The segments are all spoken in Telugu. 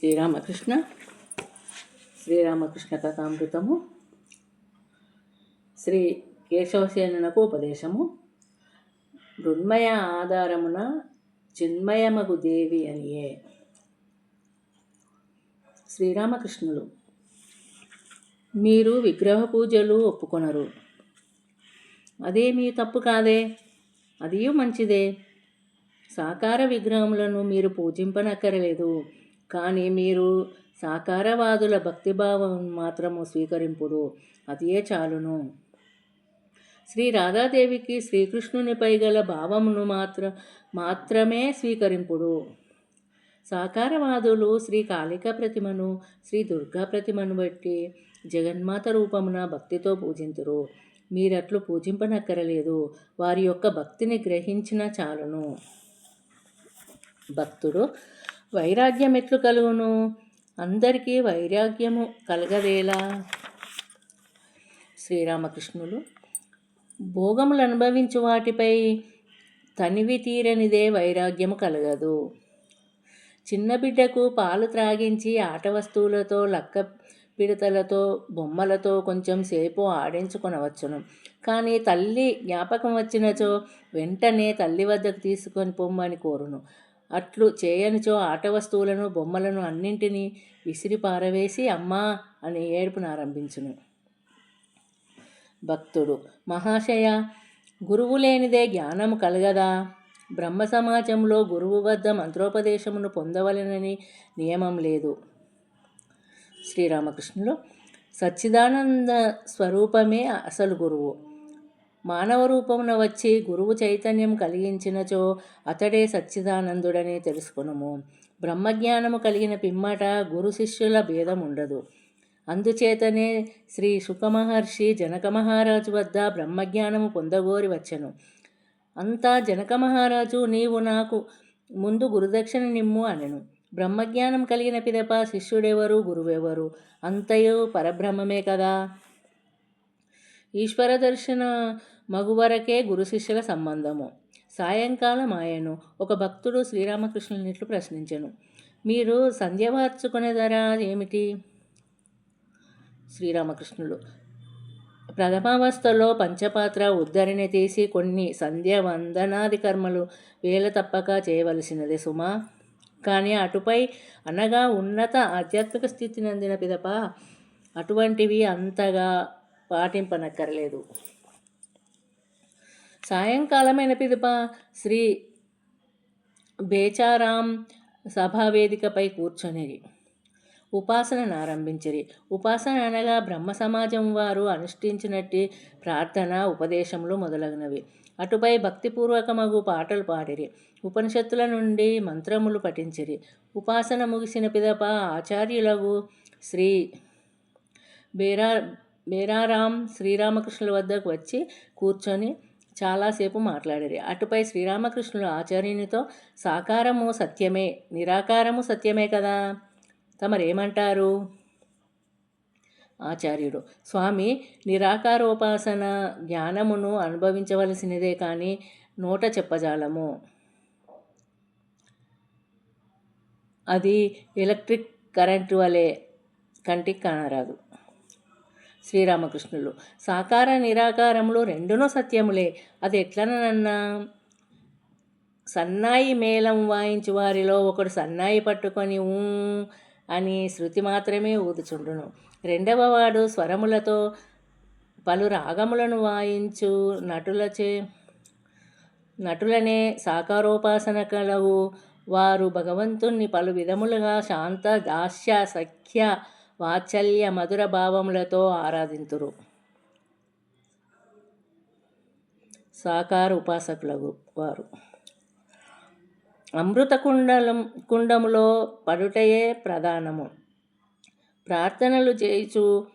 శ్రీరామకృష్ణ. శ్రీరామకృష్ణ కథామృతము. శ్రీ కేశవసేనునకు ఉపదేశము. మృన్మయ ఆధారమున చిన్మయమగు దేవి అనియే. శ్రీరామకృష్ణులు మీరు విగ్రహ పూజలు ఒప్పుకొనరు. అదే మీ తప్పు కాదే? అది మంచిదే. సాకార విగ్రహములను మీరు పూజింపనక్కరలేదు. కానీ మీరు సాకారవాదుల భక్తిభావం మాత్రము స్వీకరింపుడు. అదే చాలును. శ్రీ రాధాదేవికి శ్రీకృష్ణునిపై గల భావమును మాత్ర మాత్రమే స్వీకరింపుడు. సాకారవాదులు శ్రీ కాళిక ప్రతిమను శ్రీ దుర్గా ప్రతిమను బట్టి జగన్మాత రూపమున భక్తితో పూజింతురు. మీరట్లు పూజింపనక్కరలేదు. వారి యొక్క భక్తిని గ్రహించిన చాలును. భక్తుడు వైరాగ్యం ఎట్లు కలుగును? అందరికీ వైరాగ్యము కలగదేలా శ్రీరామకృష్ణులు భోగములు అనుభవించు వాటిపై తనివి తీరనిదే వైరాగ్యము కలగదు. చిన్న బిడ్డకు పాలు త్రాగించి ఆట వస్తువులతో లక్క పిడతలతో బొమ్మలతో కొంచెం సేపు ఆడించుకొనవచ్చును. కానీ తల్లి జ్ఞాపకం వచ్చినచో వెంటనే తల్లి వద్దకు తీసుకొని పొమ్మని కోరును. అట్లు చేయనిచో ఆట వస్తువులను బొమ్మలను అన్నింటినీ విసిరి పారవేసి అమ్మా అని ఏడుపునారంభించును భక్తుడు మహాశయ గురువు లేనిదే జ్ఞానము కలగదా? బ్రహ్మ సమాజంలో గురువు వద్ద మంత్రోపదేశమును పొందవలెనని నియమం లేదు. శ్రీరామకృష్ణులు సచ్చిదానంద స్వరూపమే అసలు గురువు. మానవ రూపమున వచ్చి గురువు చైతన్యం కలిగించినచో అతడే సచ్చిదానందుడని తెలుసుకునము. బ్రహ్మజ్ఞానము కలిగిన పిమ్మట గురు శిష్యుల భేదం ఉండదు అందుచేతనే శ్రీ సుఖమహర్షి జనక మహారాజు వద్ద బ్రహ్మజ్ఞానము పొందగోరి వచ్చను. అంతా జనక మహారాజు నీవు నాకు ముందు గురుదక్షిణ నిమ్ము అనెను. బ్రహ్మజ్ఞానం కలిగిన పిదప శిష్యుడెవరు గురువెవరు? అంతయు పరబ్రహ్మమే కదా. ఈశ్వర దర్శన మగువరకే గురు శిష్యుల సంబంధము. సాయంకాలం ఆయను ఒక భక్తుడు శ్రీరామకృష్ణునిట్లు ప్రశ్నించెను. మీరు సంధ్య మార్చుకునేదరా ఏమిటి? శ్రీరామకృష్ణుడు. ప్రథమావస్థలో పంచపాత్ర ఉద్ధరిని తీసి కొన్ని సంధ్య వందనాది కర్మలు వేల తప్పక చేయవలసినది సుమా. కానీ అటుపై అనగా ఉన్నత ఆధ్యాత్మిక స్థితి నందిన పిదప అటువంటివి అంతగా పాటింపనక్కర్లేదు. సాయంకాలమైన పిదప శ్రీ బేచారాం సభావేదికపై కూర్చొనిరి ఉపాసనను ఆరంభించిరి. ఉపాసన అనగా బ్రహ్మ సమాజం వారు అనుష్ఠించినట్టి ప్రార్థన ఉపదేశములు మొదలగునవి. అటుపై భక్తిపూర్వకమగు పాటలు పాడిరి. ఉపనిషత్తుల నుండి మంత్రములు పఠించిరి. ఉపాసన ముగిసిన పిదప ఆచార్యులకు శ్రీ బేరా బేరారాం శ్రీరామకృష్ణుల వద్దకు వచ్చి కూర్చొని చాలాసేపు మాట్లాడారు. అటుపై శ్రీరామకృష్ణుడు ఆచార్యునితో సాకారము సత్యమే నిరాకారము సత్యమే కదా? తమరేమంటారు? ఆచార్యుడు స్వామి నిరాకారోపాసన జ్ఞానమును అనుభవించవలసినదే కానీ నోట చెప్పజాలము. అది ఎలక్ట్రిక్ కరెంటు వలె కంటికి కానరాదు. శ్రీరామకృష్ణులు. సాకార నిరాకారములు రెండునో సత్యములే. అది ఎట్లనన్నా సన్నాయి మేళం వాయించు వారిలో ఒకడు సన్నాయి పట్టుకొని ఊ అని శృతి మాత్రమే ఊదుచుండును. రెండవ వాడు స్వరములతో పలు రాగములను వాయించు నటులచే నటులనే సాకారోపాసన కలవు. వారు భగవంతుణ్ణి పలు విధములుగా శాంత దాస్య సఖ్య వాత్సల్య మధుర భావములతో ఆరాధింతురు. సాకార ఉపాసకులకు వారు. అమృత కుండలం కుండములో పడుటయే ప్రధానము. ప్రార్థనలు చేయుచు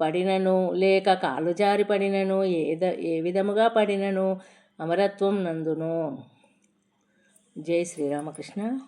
పడినను లేక కాలు జారి పడినను ఏద ఏ విధముగా పడినను అమరత్వం నందును. జై శ్రీరామకృష్ణ.